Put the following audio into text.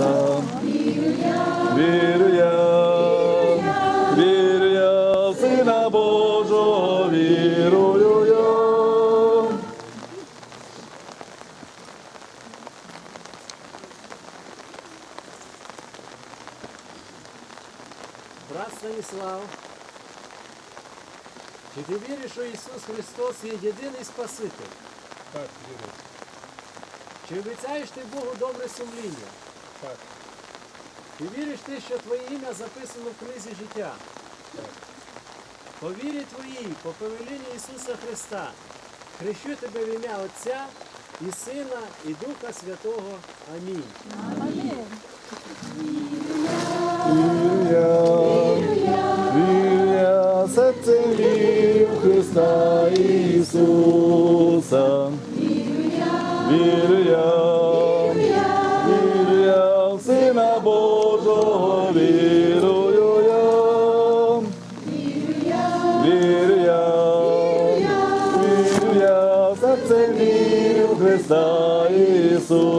Ісуса. Вірю я, вірю я, Сина Божого, вірую я. Брат Станіслав, чи ти віриш, що Ісус Христос є єдиний Спаситель? Так, вірю. Чи обіцяєш ти Богу добре сумління? Так, Чи віриш ти, що твоє ім'я записано в книзі життя? По вірі твоїй, по повелінню Ісуса Христа, хрещу тебе в ім'я Отця і Сина, і Духа Святого. Амінь. Вірю я, вірю я, вірю Христа Ісуса. Вірю я, Сина Божого, вірую я. Вірю я, вірю я, серцем вірю Христа Ісуса.